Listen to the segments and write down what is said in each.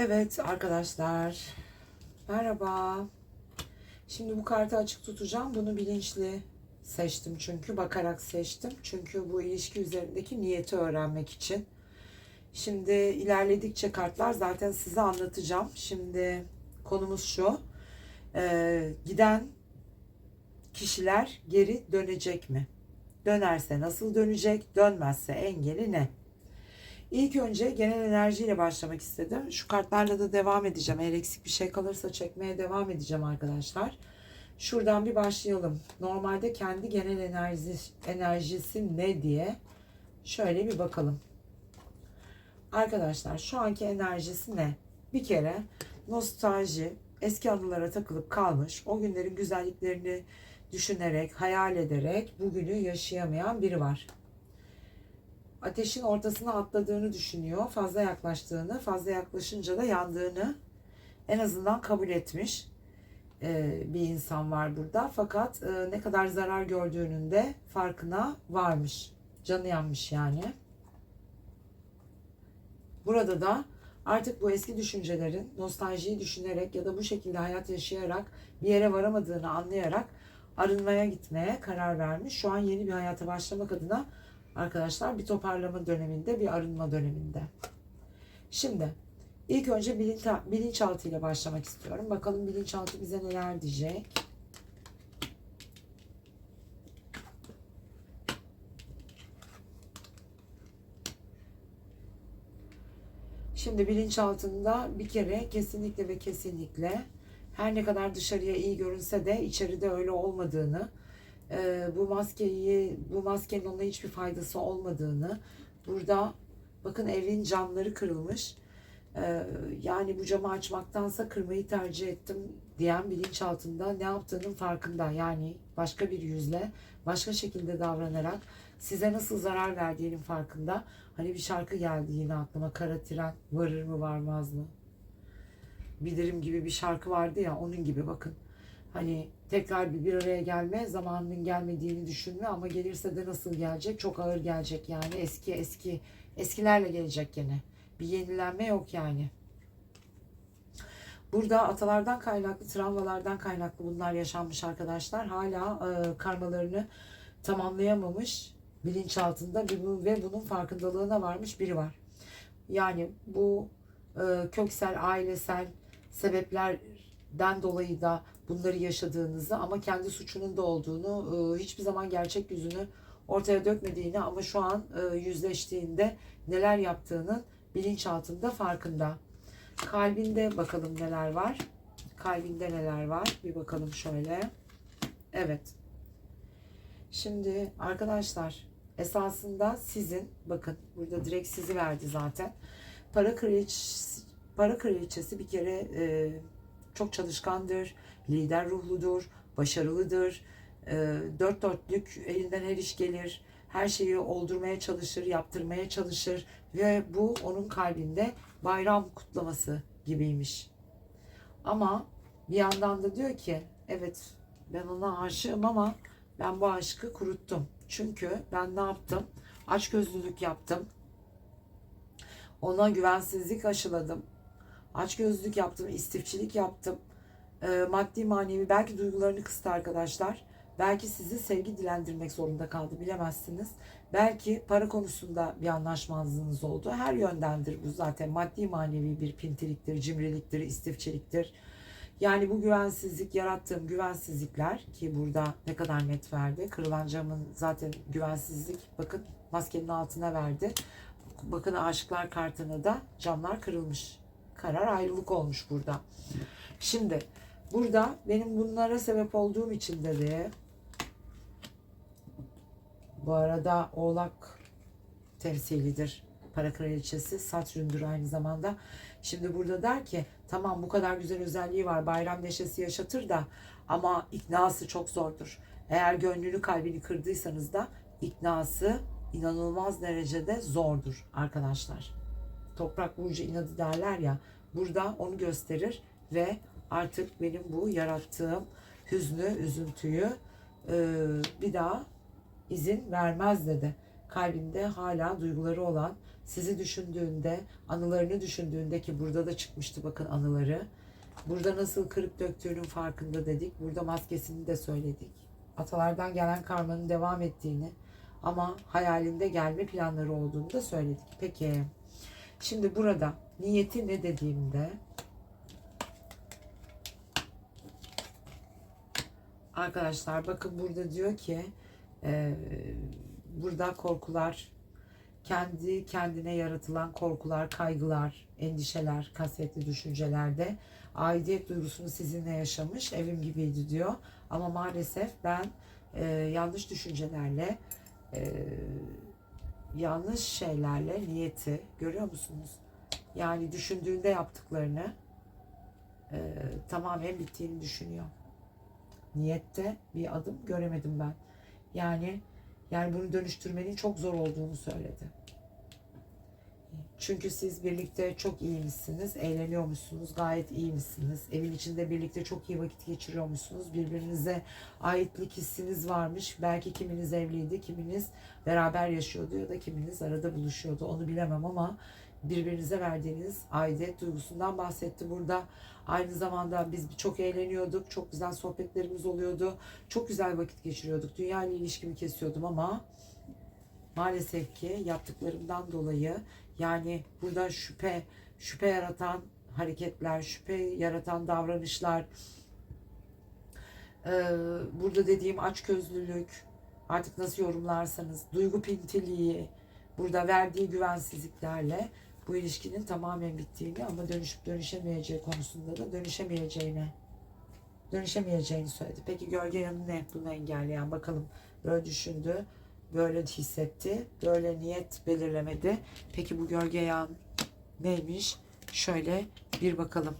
Evet arkadaşlar. Merhaba. Şimdi bu kartı açık tutacağım. Bunu bilinçli seçtim çünkü bakarak seçtim. Çünkü bu ilişki üzerindeki niyeti öğrenmek için. Şimdi ilerledikçe kartlar zaten size anlatacağım. Şimdi konumuz şu. Ee, giden kişiler geri dönecek mi? Dönerse nasıl dönecek? Dönmezse engeli ne? İlk önce genel enerjiyle başlamak istedim. Şu kartlarla da devam edeceğim. Eğer eksik bir şey kalırsa çekmeye devam edeceğim arkadaşlar. Şuradan bir başlayalım. Normalde kendi genel enerji, enerjisi ne diye şöyle bir bakalım. Arkadaşlar şu anki enerjisi ne? Bir kere nostalji, eski anılara takılıp kalmış, o günlerin güzelliklerini düşünerek, hayal ederek bugünü yaşayamayan biri var ateşin ortasına atladığını düşünüyor. Fazla yaklaştığını, fazla yaklaşınca da yandığını en azından kabul etmiş e, bir insan var burada. Fakat e, ne kadar zarar gördüğünün de farkına varmış. Canı yanmış yani. Burada da artık bu eski düşüncelerin nostaljiyi düşünerek ya da bu şekilde hayat yaşayarak bir yere varamadığını anlayarak arınmaya gitmeye karar vermiş. Şu an yeni bir hayata başlamak adına arkadaşlar bir toparlama döneminde, bir arınma döneminde. Şimdi ilk önce bilinç, bilinçaltı ile başlamak istiyorum. Bakalım bilinçaltı bize neler diyecek. Şimdi bilinçaltında bir kere kesinlikle ve kesinlikle her ne kadar dışarıya iyi görünse de içeride öyle olmadığını, e, bu maskeyi bu maskenin ona hiçbir faydası olmadığını burada bakın evin camları kırılmış. E, yani bu camı açmaktansa kırmayı tercih ettim diyen bilinçaltında ne yaptığının farkında. Yani başka bir yüzle başka şekilde davranarak size nasıl zarar verdiğinin farkında. Hani bir şarkı geldi yine aklıma kara tren varır mı varmaz mı? Bilirim gibi bir şarkı vardı ya onun gibi bakın. Hani tekrar bir, bir araya gelme zamanının gelmediğini düşünme ama gelirse de nasıl gelecek? Çok ağır gelecek yani eski eski eskilerle gelecek gene. Bir yenilenme yok yani. Burada atalardan kaynaklı, travmalardan kaynaklı bunlar yaşanmış arkadaşlar. Hala e, karmalarını tamamlayamamış bilinçaltında ve bunun farkındalığına varmış biri var. Yani bu e, köksel, ailesel sebeplerden dolayı da bunları yaşadığınızı ama kendi suçunun da olduğunu, e, hiçbir zaman gerçek yüzünü ortaya dökmediğini ama şu an e, yüzleştiğinde neler yaptığının bilinçaltında farkında. Kalbinde bakalım neler var. Kalbinde neler var? Bir bakalım şöyle. Evet. Şimdi arkadaşlar esasında sizin bakın burada direkt sizi verdi zaten. Para kraliçesi, para kraliçesi bir kere e, çok çalışkandır lider ruhludur, başarılıdır, e, dört dörtlük elinden her iş gelir, her şeyi oldurmaya çalışır, yaptırmaya çalışır ve bu onun kalbinde bayram kutlaması gibiymiş. Ama bir yandan da diyor ki evet ben ona aşığım ama ben bu aşkı kuruttum. Çünkü ben ne yaptım? Açgözlülük yaptım. Ona güvensizlik aşıladım. Açgözlülük yaptım, istifçilik yaptım e, maddi manevi belki duygularını kıstı arkadaşlar. Belki sizi sevgi dilendirmek zorunda kaldı bilemezsiniz. Belki para konusunda bir anlaşmazlığınız oldu. Her yöndendir bu zaten. Maddi manevi bir pintiliktir, cimriliktir, istifçiliktir. Yani bu güvensizlik, yarattığım güvensizlikler ki burada ne kadar net verdi. Kırılan camın zaten güvensizlik bakın maskenin altına verdi. Bakın aşıklar kartına da camlar kırılmış. Karar ayrılık olmuş burada. Şimdi Burada benim bunlara sebep olduğum için dedi. Bu arada Oğlak temsilidir. Para kraliçesi Satürn'dür aynı zamanda. Şimdi burada der ki tamam bu kadar güzel özelliği var. Bayram neşesi yaşatır da ama iknası çok zordur. Eğer gönlünü kalbini kırdıysanız da iknası inanılmaz derecede zordur arkadaşlar. Toprak burcu inadı derler ya. Burada onu gösterir ve artık benim bu yarattığım hüznü, üzüntüyü e, bir daha izin vermez dedi. Kalbinde hala duyguları olan, sizi düşündüğünde, anılarını düşündüğünde ki burada da çıkmıştı bakın anıları. Burada nasıl kırıp döktüğünün farkında dedik. Burada maskesini de söyledik. Atalardan gelen karmanın devam ettiğini ama hayalinde gelme planları olduğunu da söyledik. Peki. Şimdi burada niyeti ne dediğimde Arkadaşlar bakın burada diyor ki e, burada korkular kendi kendine yaratılan korkular, kaygılar, endişeler, kasvetli düşüncelerde aidiyet duygusunu sizinle yaşamış evim gibiydi diyor. Ama maalesef ben e, yanlış düşüncelerle e, yanlış şeylerle niyeti görüyor musunuz? Yani düşündüğünde yaptıklarını e, tamamen bittiğini düşünüyor niyette bir adım göremedim ben. Yani yani bunu dönüştürmenin çok zor olduğunu söyledi. Çünkü siz birlikte çok iyiymişsiniz, eğleniyormuşsunuz, gayet iyiymişsiniz. Evin içinde birlikte çok iyi vakit geçiriyormuşsunuz. Birbirinize aitlik hissiniz varmış. Belki kiminiz evliydi, kiminiz beraber yaşıyordu ya da kiminiz arada buluşuyordu. Onu bilemem ama birbirinize verdiğiniz aidiyet duygusundan bahsetti burada. Aynı zamanda biz çok eğleniyorduk, çok güzel sohbetlerimiz oluyordu, çok güzel vakit geçiriyorduk. Dünya ile ilişkimi kesiyordum ama maalesef ki yaptıklarımdan dolayı yani burada şüphe, şüphe yaratan hareketler, şüphe yaratan davranışlar, burada dediğim açgözlülük, artık nasıl yorumlarsanız, duygu pintiliği, burada verdiği güvensizliklerle bu ilişkinin tamamen bittiğini ama dönüşüp dönüşemeyeceği konusunda da dönüşemeyeceğini dönüşemeyeceğini söyledi. Peki gölge yanı ne bunu engelleyen? Bakalım böyle düşündü, böyle hissetti, böyle niyet belirlemedi. Peki bu gölge yan neymiş? Şöyle bir bakalım.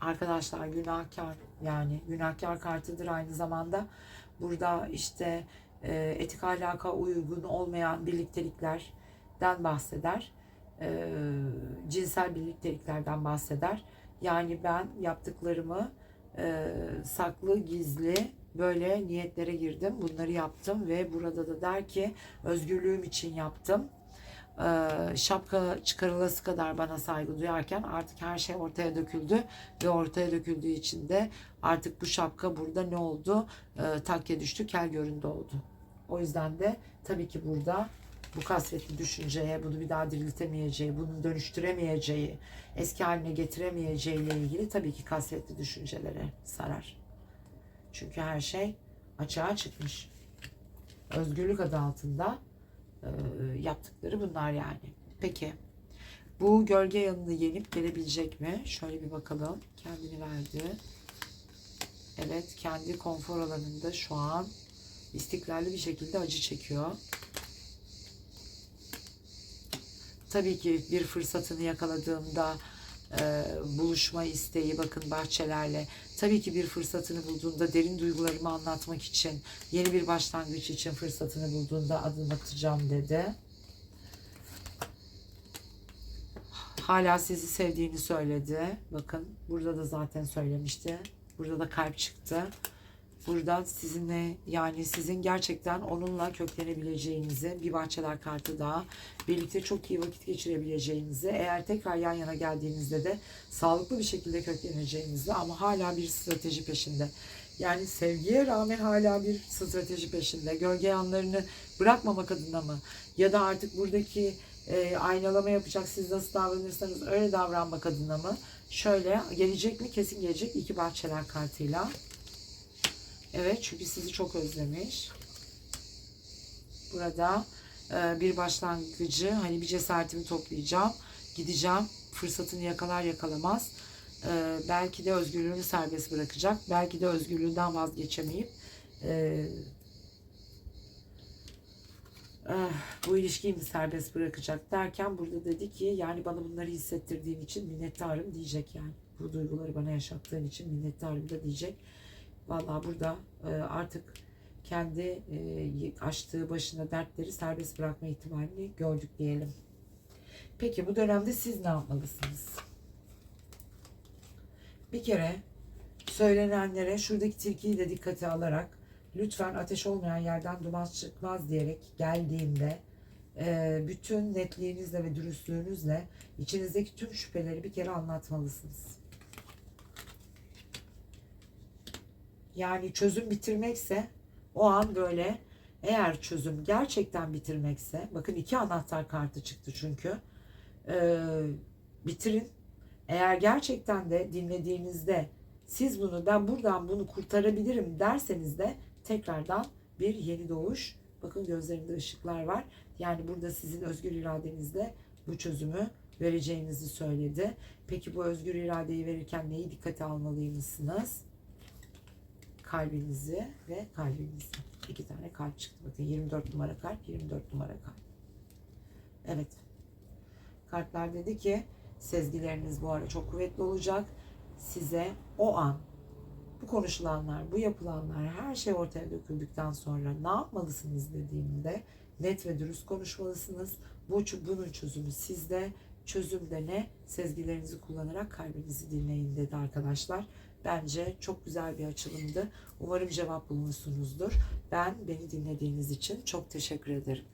Arkadaşlar günahkar yani günahkar kartıdır aynı zamanda. Burada işte e, etik ahlaka uygun olmayan birlikteliklerden bahseder. E, cinsel birlikteliklerden bahseder. Yani ben yaptıklarımı e, saklı, gizli böyle niyetlere girdim. Bunları yaptım ve burada da der ki özgürlüğüm için yaptım. Ee, şapka çıkarılası kadar bana saygı duyarken artık her şey ortaya döküldü ve ortaya döküldüğü için de artık bu şapka burada ne oldu? Ee, takke düştü, kel göründü oldu. O yüzden de tabii ki burada bu kasvetli düşünceye, bunu bir daha diriltemeyeceği, bunu dönüştüremeyeceği, eski haline getiremeyeceği ile ilgili tabii ki kasvetli düşüncelere sarar. Çünkü her şey açığa çıkmış. Özgürlük adı altında e, yaptıkları bunlar yani. Peki bu gölge yanını yenip gelebilecek mi? Şöyle bir bakalım. Kendini verdi. Evet kendi konfor alanında şu an istikrarlı bir şekilde acı çekiyor. Tabii ki bir fırsatını yakaladığında e, buluşma isteği bakın bahçelerle. Tabii ki bir fırsatını bulduğunda derin duygularımı anlatmak için, yeni bir başlangıç için fırsatını bulduğunda adım atacağım dedi. Hala sizi sevdiğini söyledi. Bakın burada da zaten söylemişti. Burada da kalp çıktı. Burada sizinle yani sizin gerçekten onunla köklenebileceğinizi bir bahçeler kartı daha birlikte çok iyi vakit geçirebileceğinizi eğer tekrar yan yana geldiğinizde de sağlıklı bir şekilde kökleneceğinizi ama hala bir strateji peşinde. Yani sevgiye rağmen hala bir strateji peşinde. Gölge yanlarını bırakmamak adına mı? Ya da artık buradaki e, aynalama yapacak siz nasıl davranırsanız öyle davranmak adına mı? Şöyle gelecek mi? Kesin gelecek. iki bahçeler kartıyla. Evet çünkü sizi çok özlemiş. Burada e, bir başlangıcı hani bir cesaretimi toplayacağım. Gideceğim. Fırsatını yakalar yakalamaz. E, belki de özgürlüğünü serbest bırakacak. Belki de özgürlüğünden vazgeçemeyip e, eh, bu ilişkiyi mi serbest bırakacak derken burada dedi ki yani bana bunları hissettirdiğin için minnettarım diyecek yani. Bu duyguları bana yaşattığın için minnettarım da diyecek. Vallahi burada e, artık kendi e, açtığı başına dertleri serbest bırakma ihtimalini gördük diyelim. Peki bu dönemde siz ne yapmalısınız? Bir kere söylenenlere şuradaki tilkiyi de dikkate alarak lütfen ateş olmayan yerden duman çıkmaz diyerek geldiğinde e, bütün netliğinizle ve dürüstlüğünüzle içinizdeki tüm şüpheleri bir kere anlatmalısınız. Yani çözüm bitirmekse o an böyle eğer çözüm gerçekten bitirmekse bakın iki anahtar kartı çıktı çünkü Ee, bitirin. Eğer gerçekten de dinlediğinizde siz bunu ben buradan bunu kurtarabilirim derseniz de tekrardan bir yeni doğuş. Bakın gözlerinde ışıklar var. Yani burada sizin özgür iradenizle bu çözümü vereceğinizi söyledi. Peki bu özgür iradeyi verirken neyi dikkate almalıymışsınız? Kalbinizi ve kalbinizi. İki tane kalp çıktı. Bakın 24 numara kalp, 24 numara kalp. Evet. Kartlar dedi ki sezgileriniz bu ara çok kuvvetli olacak. Size o an bu konuşulanlar, bu yapılanlar her şey ortaya döküldükten sonra ne yapmalısınız dediğimde net ve dürüst konuşmalısınız. Bu bunun çözümü sizde. Çözüm de ne? Sezgilerinizi kullanarak kalbinizi dinleyin dedi arkadaşlar. Bence çok güzel bir açılımdı. Umarım cevap bulmuşsunuzdur. Ben beni dinlediğiniz için çok teşekkür ederim.